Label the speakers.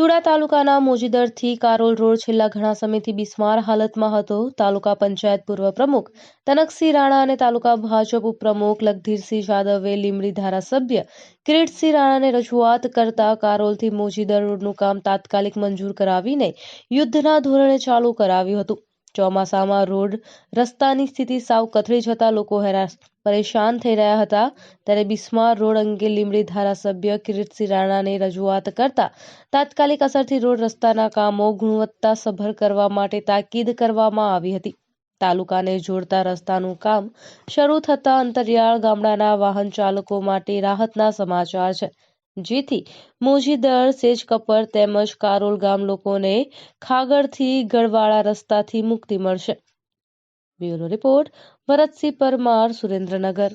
Speaker 1: ભરૂડા તાલુકાના મોજીદરથી કારોલ રોડ છેલ્લા ઘણા સમયથી બિસ્માર હાલતમાં હતો. તાલુકા પંચાયત પૂર્વ પ્રમુખ તનકસિંહ રાણા અને તાલુકા ભાજપ ઉપપ્રમુખ લખધીરસિંહ જાદવે લીમડી ધારાસભ્ય કિરીટસિંહ રાણાને રજૂઆત કરતા કારોલથી મોજીદર રોડનું કામ તાત્કાલિક મંજૂર કરાવીને યુદ્ધના ધોરણે ચાલુ કરાવ્યું હતું. ચોમાસામાં રોડ રસ્તાની સ્થિતિ સાવ કથળી જતા લોકો હેરાન પરેશાન થઈ રહ્યા હતા. ત્યારે બિસ્માર રોડ અંગે લીમડી ધારાસભ્ય કિરીટસિંહ રાણાને રજૂઆત કરતા તાત્કાલિક અસરથી રોડ રસ્તાના કામો ગુણવત્તાસભર કરવા માટે તાકીદ કરવામાં આવી હતી. તાલુકાને જોડતા રસ્તાનું કામ શરૂ થતાં અંતરિયાળ ગામડાના વાહન ચાલકો માટે રાહતના સમાચાર છે. જેથી મોજીદર સેજકપર તેમજ કારોલ ગામ લોકોને ખાગડથી ગળવાળા રસ્તાથી મુક્તિ મળશે. Bureau report, Bharatsinh Parmar, Surendranagar.